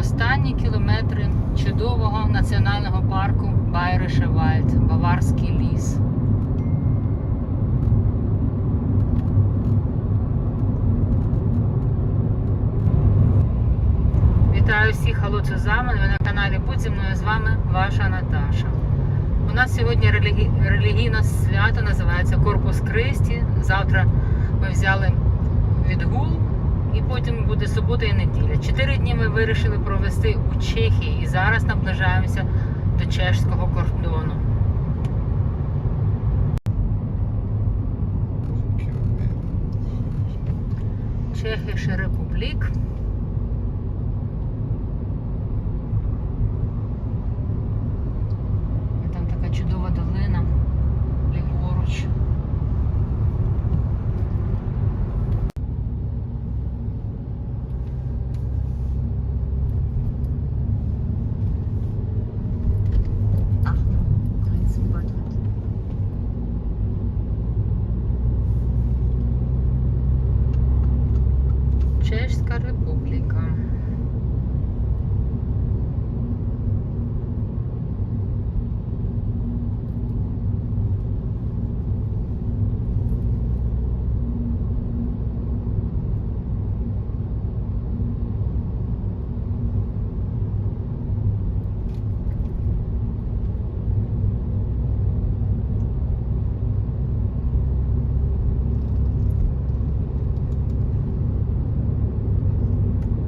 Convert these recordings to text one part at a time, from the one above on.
Останні кілометри чудового національного парку Байрише Вальд, Баварський ліс. Вітаю всіх Алло Цузамен. Ви на каналі Будь зі мною з вами ваша Наташа. У нас сьогодні релігі... релігійне свято називається Корпус Кристі. Завтра ми взяли відгул і потім буде субота і неділя. Чотири дні ми вирішили провести у Чехії і зараз наближаємося до чешського кордону. Чехія Републік. Там така чудова долина ліворуч.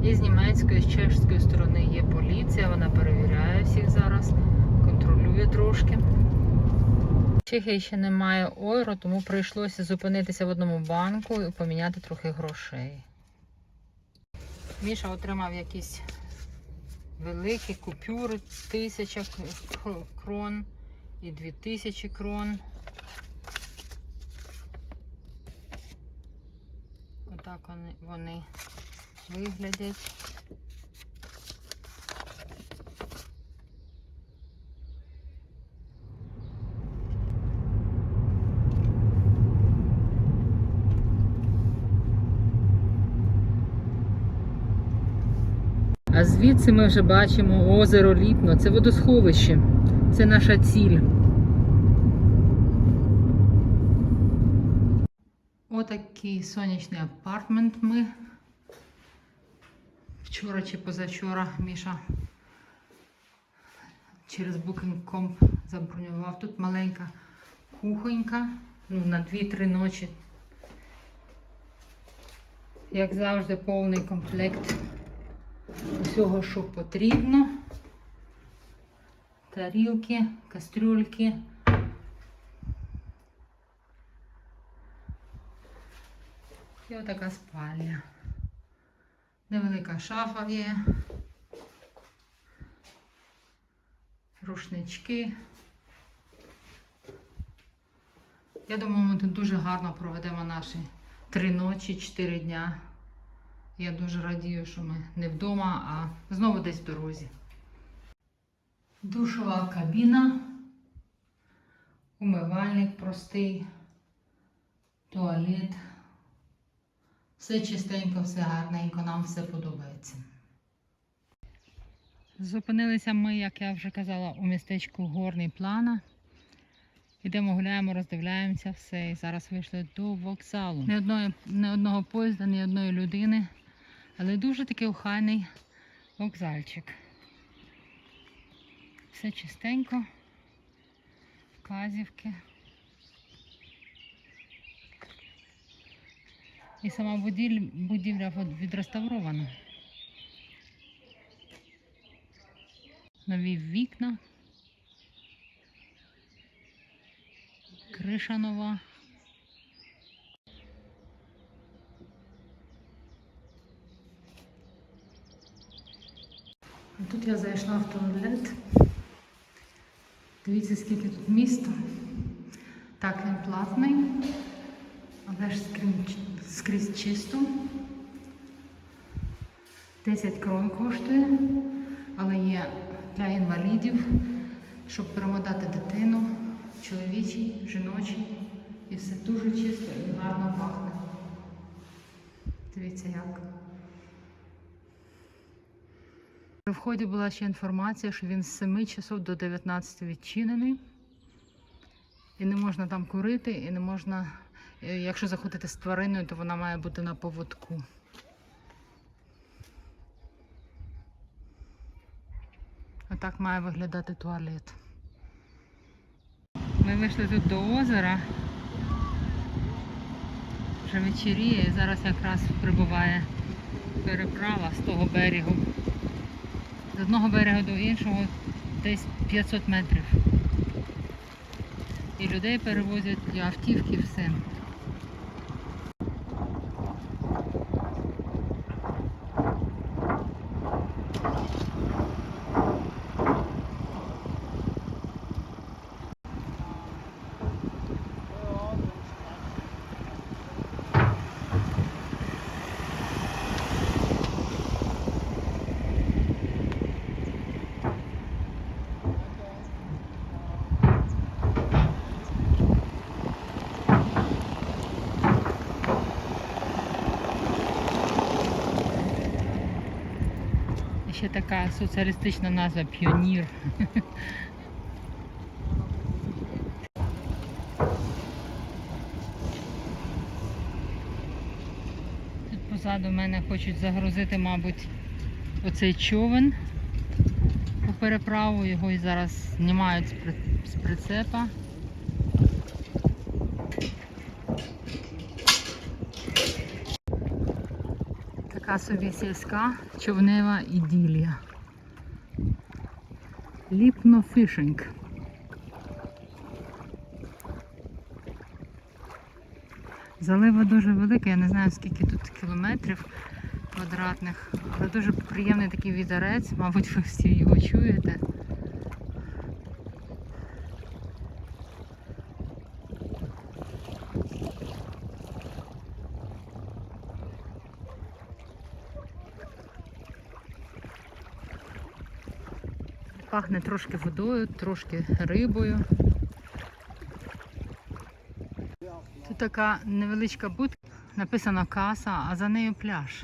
І з німецької, з чешської сторони є поліція, вона перевіряє всіх зараз, контролює трошки. Чехії ще немає ойро, тому прийшлося зупинитися в одному банку і поміняти трохи грошей. Міша отримав якісь великі купюри, тисяча кр- крон і дві тисячі крон. Отак вони виглядять. А звідси ми вже бачимо озеро Ліпно. Це водосховище. Це наша ціль. Отакий сонячний апартмент ми Вчора чи позавчора Міша через Booking.com забронював. Тут маленька кухонька ну, на 2-3 ночі. Як завжди, повний комплект усього, що потрібно. Тарілки, кастрюльки. І отака спальня. Невелика шафа є. Рушнички. Я думаю, ми тут дуже гарно проведемо наші три ночі, чотири дня. Я дуже радію, що ми не вдома, а знову десь в дорозі. Душова кабіна, умивальник простий, туалет. Все чистенько, все гарненько, нам все подобається. Зупинилися ми, як я вже казала, у містечку Горний Плана. Ідемо гуляємо, роздивляємося все. І зараз вийшли до вокзалу. Ні одної, ні одного поїзда, ні одної людини. Але дуже такий охайний вокзальчик. Все чистенько. Вказівки. І сама будівля, відреставрована. Нові вікна. Криша нова. Тут я зайшла в туалет. Дивіться, скільки тут міста. Так, він платний, але ж скрізь, чисто. 10 крон коштує, але є для інвалідів, щоб перемотати дитину, чоловічий, жіночий. І все дуже чисто і гарно пахне. Дивіться як. При вході була ще інформація, що він з 7 часов до 19 відчинений. І не можна там курити, і не можна, якщо заходити з твариною, то вона має бути на поводку. Отак має виглядати туалет. Ми вийшли тут до озера. Вже вечеріє, і зараз якраз прибуває переправа з того берегу. З одного берега до іншого десь 500 метрів. І людей перевозять, і автівки, все. Ще така соціалістична назва піонір. Тут позаду мене хочуть загрузити, мабуть, оцей човен у переправу. Його і зараз знімають з прицепа. Така собі сільська човнева іділія. Ліпно фішинг. Залива дуже велика, я не знаю скільки тут кілометрів квадратних, але дуже приємний такий вітерець, мабуть, ви всі його чуєте. Пахне трошки водою, трошки рибою. Тут така невеличка будка, написано каса, а за нею пляж.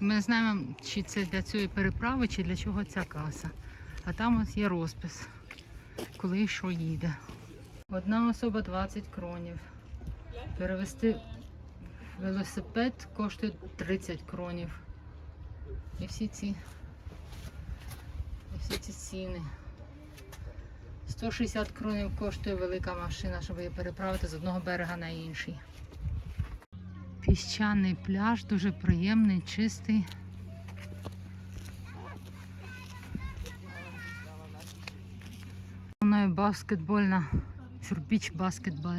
Ми не знаємо, чи це для цієї переправи, чи для чого ця каса. А там ось є розпис, коли і що їде. Одна особа 20 кронів. Перевести велосипед коштує 30 кронів. І всі ці всі ці ціни. 160 кронів коштує велика машина, щоб її переправити з одного берега на інший. Піщаний пляж, дуже приємний, чистий. Мною баскетбольна фюрбіч баскетбол.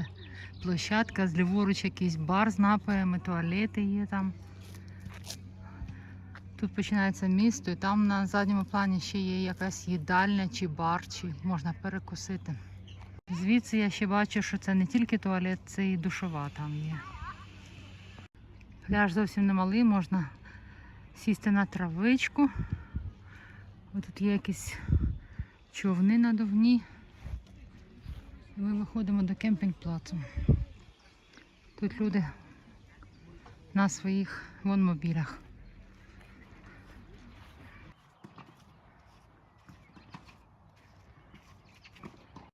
Площадка, зліворуч якийсь бар з напоями, туалети є там. Тут починається місто, і там на задньому плані ще є якась їдальня чи бар, чи можна перекусити. Звідси я ще бачу, що це не тільки туалет, це і душова там є. Пляж зовсім немалий, можна сісти на травичку. Тут є якісь човни надувні. І ми виходимо до кемпінг-плацу. Тут люди на своїх вонмобілях.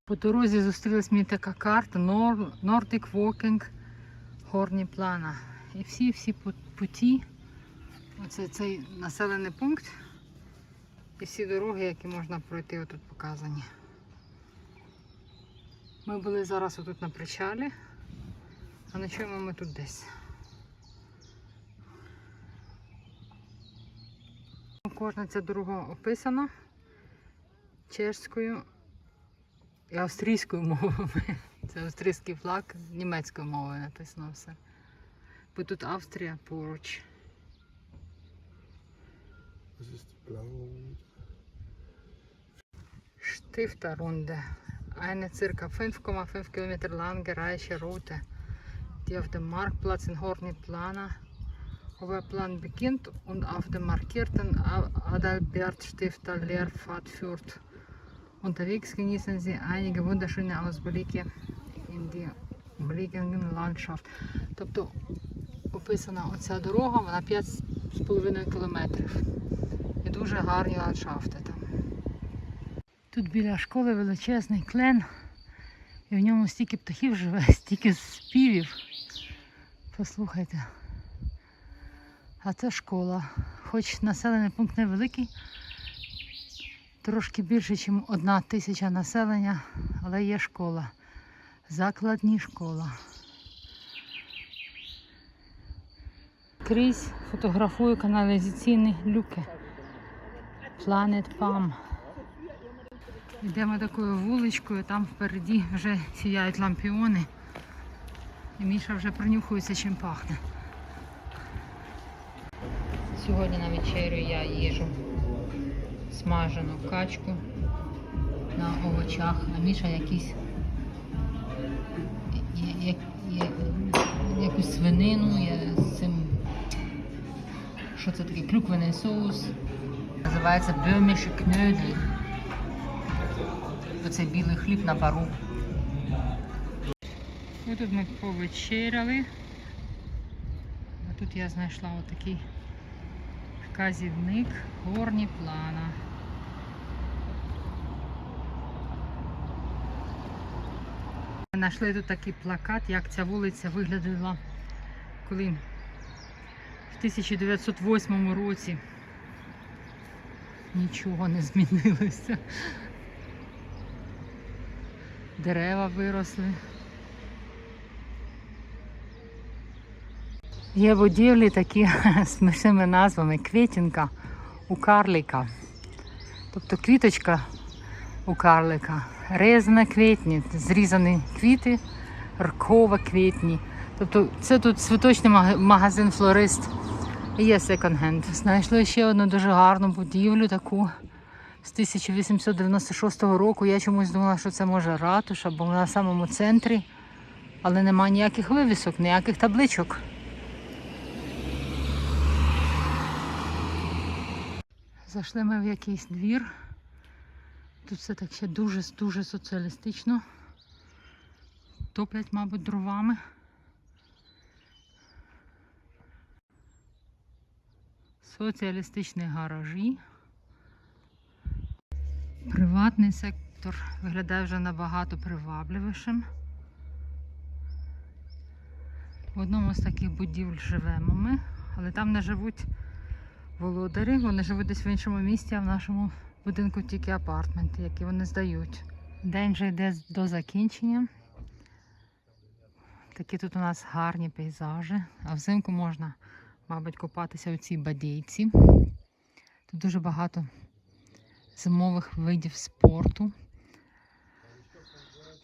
По дорозі зустрілась мені така карта Nordic Walking Горні Плана. І всі всі путі, оце цей населений пункт і всі дороги, які можна пройти, отут показані. Ми були зараз отут на причалі, а ночуємо ми тут десь. Кожна ця дорога описана чешською австрійською мовами. Це австрійський флаг, німецькою мовою написано все. Бо тут Австрія поруч. Das ist blau. Stifterrunde. Eine circa 5,5 Kilometer lange reiche Route, die auf dem Marktplatz in Horni Plana Oberplan beginnt und auf dem markierten A- Adalbert-Stifter Lehrpfad führt. Unterwegs genießen Sie einige wunderschöne Ausblicke in die umliegenden Landschaft. Тобто описана оця дорога, вона 5,5 кілометрів. І дуже гарні ландшафти там. Тут біля школи величезний клен, і в ньому стільки птахів живе, стільки співів. Послухайте. А це школа. Хоч населений пункт невеликий, трошки більше, ніж одна тисяча населення, але є школа. Закладні школа. Крізь фотографую каналізаційні люки. Planet Palm. Йдемо такою вуличкою, там впереді вже сіяють лампіони. І Міша вже принюхується, чим пахне. Сьогодні на вечерю я їжу смажену качку на овочах, а Міша якийсь я- я- я- якусь свинину я з цим. Що це таке? Клюквений соус. Називається бöhmische Knödel. Оце білий хліб на пару. Ось тут ми повечеряли. А тут я знайшла отакий вказівник горні плана. Знайшли тут такий плакат, як ця вулиця виглядала, коли в 1908 році нічого не змінилося. Дерева виросли. Є будівлі такі з смішними назвами. Квітінка у карлика. Тобто квіточка у карлика. Резана квітні, зрізані квіти, ркова квітні. Тобто це тут цвіточний магазин флорист. І є секонд-хенд. Знайшли ще одну дуже гарну будівлю, таку з 1896 року. Я чомусь думала, що це може ратуша, бо в самому центрі, але нема ніяких вивісок, ніяких табличок. Зайшли ми в якийсь двір. Тут все так ще дуже дуже соціалістично. Топлять, мабуть, дровами. Соціалістичні гаражі. Приватний сектор виглядає вже набагато привабливішим. В одному з таких будівель живемо ми, але там не живуть володарі, вони живуть десь в іншому місті, а в нашому будинку тільки апартменти, які вони здають. День вже йде до закінчення. Такі тут у нас гарні пейзажі, а взимку можна, мабуть, купатися у цій бадійці. Тут дуже багато зимових видів спорту.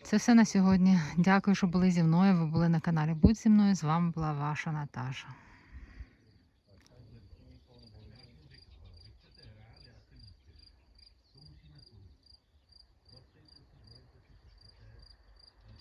Це все на сьогодні. Дякую, що були зі мною. Ви були на каналі Будь зі мною. З вами була ваша Наташа.